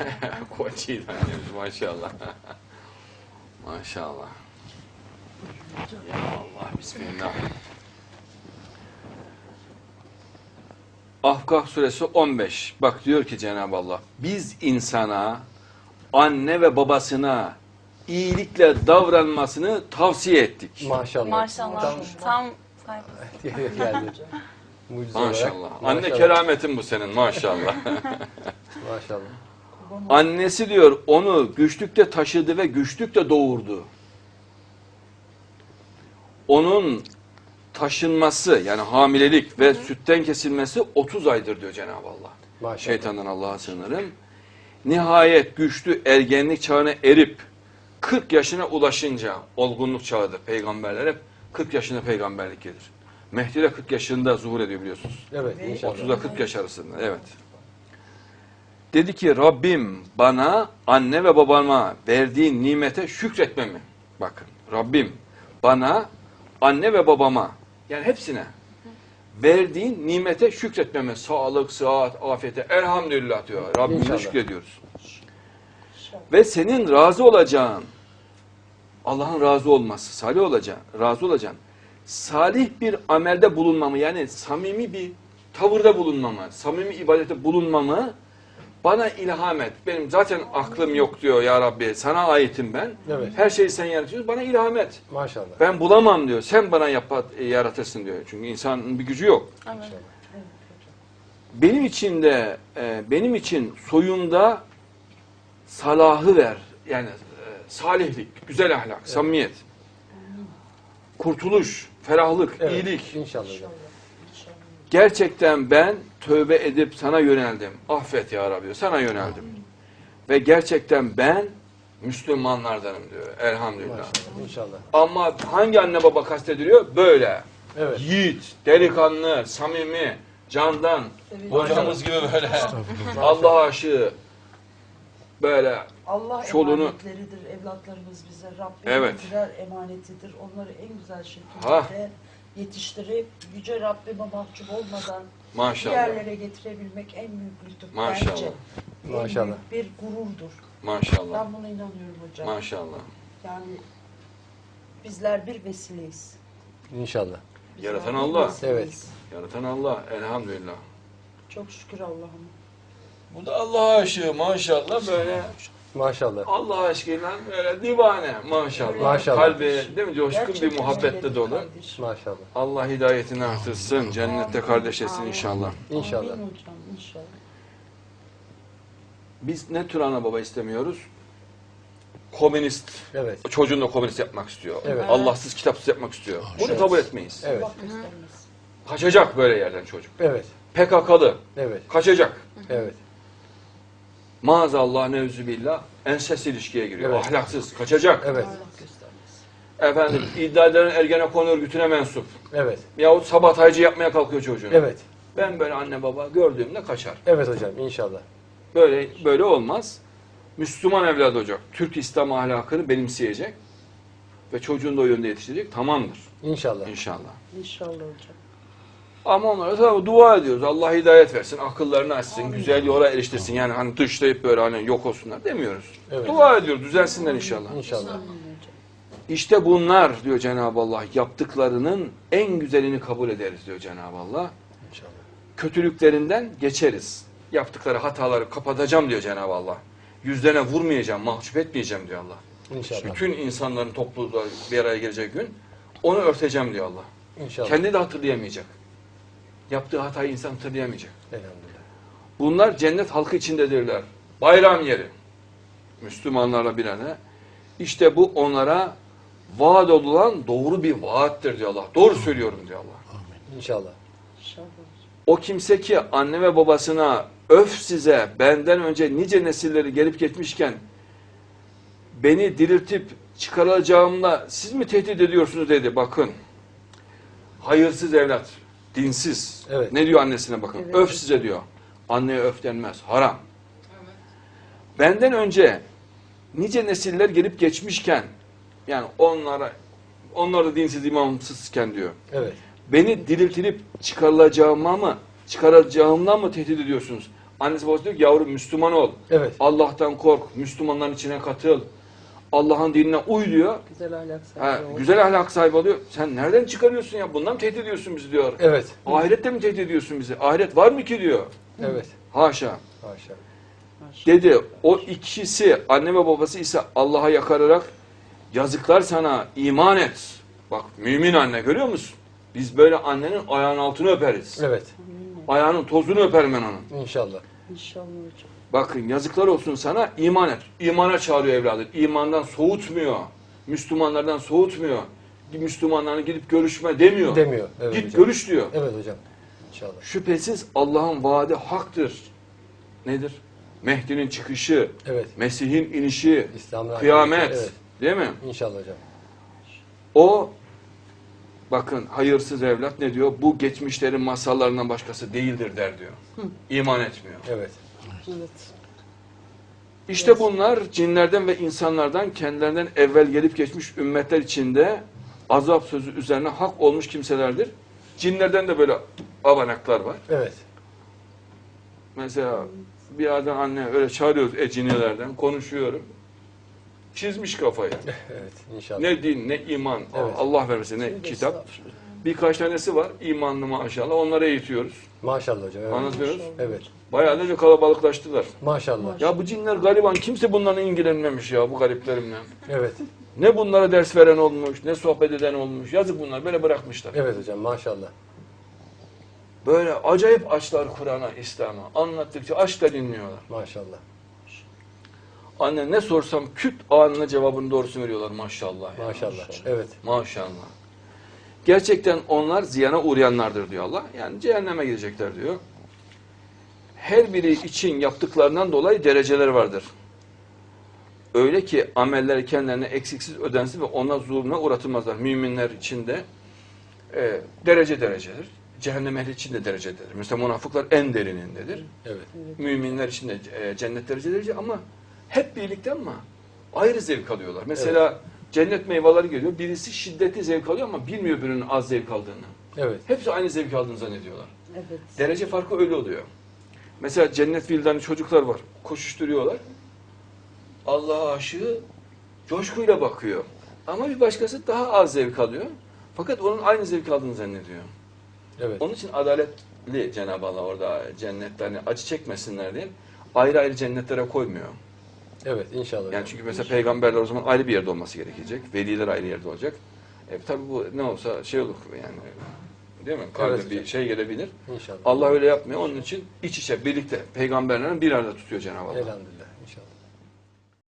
Koçiydi annemiz maşallah. maşallah. Ya Allah bismillah. Ahkaf suresi 15. Bak diyor ki Cenab-ı Allah biz insana anne ve babasına iyilikle davranmasını tavsiye ettik. Maşallah. Maşallah. Tam Tam geldi. Mucize olarak. Maşallah. Anne Maşallah. kerametin bu senin maşallah. Maşallah. Annesi diyor onu güçlükte taşıdı ve güçlükte doğurdu. Onun taşınması yani hamilelik ve sütten kesilmesi 30 aydır diyor Cenab-ı Allah. Maşallah. Şeytandan Allah'a sığınırım. Nihayet güçlü ergenlik çağına erip 40 yaşına ulaşınca olgunluk çağıdır. Peygamberler hep 40 yaşında peygamberlik gelir. Mehdi de 40 yaşında zuhur ediyor biliyorsunuz. Evet inşallah. 30'da 40 yaş arasında evet. Dedi ki Rabbim bana anne ve babama verdiğin nimete şükretmemi. Bakın Rabbim bana anne ve babama yani hepsine verdiğin nimete şükretmemi. Sağlık, sıhhat, afiyete elhamdülillah diyor. Rabbimize İnşallah. şükrediyoruz. Ve senin razı olacağın Allah'ın razı olması, salih olacağın, razı olacağın salih bir amelde bulunmamı yani samimi bir tavırda bulunmamı, samimi ibadete bulunmamı bana ilham et. Benim zaten aklım yok diyor ya Rabbi. Sana aitim ben. Evet. Her şeyi sen yaratıyorsun. Bana ilham et. Maşallah. Ben bulamam diyor. Sen bana yap, e, yaratırsın diyor. Çünkü insanın bir gücü yok. Evet. Benim için de e, benim için soyunda salahı ver. Yani e, salihlik, güzel ahlak, samimiyet. Kurtuluş, ferahlık, Evet, iyilik. İnşallah. Gerçekten ben tövbe edip sana yöneldim. Affet ya Rabbi. Sana yöneldim. Ve gerçekten ben Müslümanlardanım diyor. Elhamdülillah. Maşallah. İnşallah. Ama hangi anne baba kastediliyor? Böyle. Evet. Yiğit, delikanlı, samimi, candan, hocamız gibi böyle Allah aşığı böyle Allah Çoluğunu- emanetleridir evlatlarımız bize. Rabbimin Evet. birer emanetidir. Onları en güzel şekilde Ha. Yetiştirip Yüce Rabbime mahcup olmadan bir maşallah. yerlere getirebilmek en büyük lütuf Maşallah. bence. Maşallah. Büyük bir gururdur. Maşallah. Ben buna inanıyorum hocam. Maşallah. Yani bizler bir vesileyiz. İnşallah. Bizler Yaratan bir Allah. vesileyiz. Yaratan Allah. Elhamdülillah. Çok şükür Allah'ım. Bu da Allah aşığı maşallah böyle Maşallah. Allah aşkıyla böyle divane maşallah. Maşallah. Kalbi değil mi coşkun bir Gerçekten muhabbetle öyle dolu. kardeşim. Maşallah. Allah hidayetini artırsın. Cennette kardeş etsin inşallah. İnşallah. Amin hocam inşallah. Biz ne tür ana baba istemiyoruz? Komünist. Evet. Çocuğunu da komünist yapmak istiyor. Evet. Allahsız kitapsız yapmak istiyor. Bunu kabul etmeyiz. Evet. Kaçacak böyle yerden çocuk. Evet. PKK'lı. Evet. Kaçacak. Evet. Maazallah nevzübillah ensest ilişkiye giriyor. Evet. Ahlaksız. Kaçacak. Evet. Efendim iddia eden Ergenekon örgütüne mensup. Evet. Yahut sabotajcı yapmaya kalkıyor çocuğunu. Evet. Ben böyle anne baba gördüğümde kaçar. Evet hocam inşallah. Böyle böyle olmaz. Müslüman evlat olacak. Türk İslam ahlakını benimseyecek ve çocuğunu da o yönde yetiştirecek. Tamamdır İnşallah. inşallah. İnşallah hocam. Ama onlara tabii dua ediyoruz. Allah hidayet versin, akıllarını açsın, güzel yola eriştirsin. Yani hani dışlayıp böyle hani yok olsunlar demiyoruz. Evet. Dua ediyoruz, düzelsinler inşallah. İnşallah. Amin. İşte bunlar diyor Cenab-ı Allah yaptıklarının en güzelini kabul ederiz diyor Cenab-ı Allah. İnşallah. Kötülüklerinden geçeriz. Yaptıkları hataları kapatacağım diyor Cenab-ı Allah. Yüzlerine vurmayacağım, mahcup etmeyeceğim diyor Allah. İnşallah. Bütün insanların topluluğu bir araya gelecek gün onu örteceğim diyor Allah. İnşallah. Kendi de hatırlayamayacak. Yaptığı hatayı insan hatırlayamayacak. Elhamdülillah. Bunlar cennet halkı içindedirler. Bayram yeri. Müslümanlarla bir arada. İşte bu onlara vaat olunan doğru bir vaattir diyor Allah. Doğru söylüyorum diyor Allah. İnşallah. İnşallah hocam. O kimse ki anne ve babasına öf size benden önce nice nesilleri gelip geçmişken beni diriltip çıkaracağımla siz mi tehdit ediyorsunuz dedi. Bakın hayırsız evlat, dinsiz. Evet. Ne diyor annesine bakın. Evet. Öf size diyor. Anneye öf denmez. Haram. Benden önce nice nesiller gelip geçmişken yani onlara onlar da dinsiz imamsızken diyor Evet. beni diriltilip çıkarılacağıma mı çıkaracağımdan mı tehdit ediyorsunuz? Annesi babası diyor ki yavrum Müslüman ol. Evet. Allah'tan kork. Müslümanların içine katıl. Allah'ın dinine uy diyor. Güzel ahlak Ha, sahibi ol. güzel ahlak sahibi oluyor. Sen nereden çıkarıyorsun ya? Bundan mı tehdit ediyorsun bizi diyor. Evet. Ahirette mi tehdit ediyorsun bizi? Ahiret var mı ki diyor. Evet. Haşa. Haşa. Dedi o ikisi anne ve babası ise Allah'a yakararak yazıklar sana iman et. Bak mümin anne görüyor musun? Biz böyle annenin ayağının altını öperiz. Evet. Ayağının tozunu öperim ben onun. İnşallah. İnşallah hocam. Bakın yazıklar olsun sana iman et. İmana çağırıyor evladı. İmandan soğutmuyor. Müslümanlardan soğutmuyor. Müslümanlarla gidip görüşme demiyor. Demiyor. Evet Git hocam. görüş diyor. Evet hocam. İnşallah. Şüphesiz Allah'ın vaadi haktır. Nedir? Mehdi'nin çıkışı, Evet. Mesih'in inişi, İslam'la kıyamet. Evet. Değil mi? İnşallah hocam. O bakın hayırsız evlat ne diyor? Bu geçmişlerin masallarından başkası değildir der diyor. İman etmiyor. Evet. Evet. İşte bunlar cinlerden ve insanlardan kendilerinden evvel gelip geçmiş ümmetler içinde azap sözü üzerine hak olmuş kimselerdir. Cinlerden de böyle abanaklar var. Evet. Mesela bir adam anne öyle çağırıyoruz ecinilerden konuşuyorum. Çizmiş kafayı. Evet. İnşallah. Ne din ne iman. Evet. Allah vermesin ne kitap. Birkaç tanesi var imanlı maşallah onları eğitiyoruz. Maşallah hocam. Evet. Anlatıyoruz. Evet. Bayağı da kalabalıklaştılar. Maşallah. Ya bu cinler gariban kimse bunlarla ilgilenmemiş ya bu gariplerimle. Evet. Ne bunlara ders veren olmuş, ne sohbet eden olmuş. Yazık bunlar böyle bırakmışlar. Evet hocam. Maşallah. Böyle acayip açlar Kur'an'a, İslam'a. Anlattıkça aç da dinliyorlar. Maşallah. Anne ne sorsam küt anına cevabını doğrusu veriyorlar maşallah. ya. Maşallah. Evet. Maşallah. Gerçekten onlar ziyana uğrayanlardır diyor Allah. Yani cehenneme gidecekler diyor. Her biri için yaptıklarından dolayı dereceler vardır. Öyle ki amelleri kendilerine eksiksiz ödensin ve ona zulme uğratılmazlar. Müminler için de e, derece derecedir. Cehennem ehli için de derecedir. Mesela münafıklar en derinindedir. Evet. Müminler için de e, cennet derece derece ama hep birlikte ama ayrı zevk alıyorlar. Mesela cennet meyveleri geliyor. Birisi şiddetli zevk alıyor ama bilmiyor birinin az zevk aldığını. Evet. Hepsi aynı zevk aldığını zannediyorlar. Evet. Derece farkı öyle oluyor. Mesela cennet vildanı çocuklar var. Koşuşturuyorlar. Allah'a aşığı coşkuyla bakıyor. Ama bir başkası daha az zevk alıyor. Fakat onun aynı zevk aldığını zannediyor. Evet. Onun için adaletli Cenab-ı Allah orada cennette hani acı çekmesinler diye ayrı ayrı cennetlere koymuyor. Evet. İnşallah. Yani çünkü mesela peygamberler o zaman ayrı bir yerde olması gerekecek. Veliler ayrı yerde olacak. E tabi bu ne olsa şey olur yani değil mi? Kalbe Evet bir şey gelebilir. İnşallah. Allah öyle yapmıyor. Onun için iç içe birlikte peygamberlerin bir arada tutuyor Cenab-ı Allah. Elhamdülillah. İnşallah.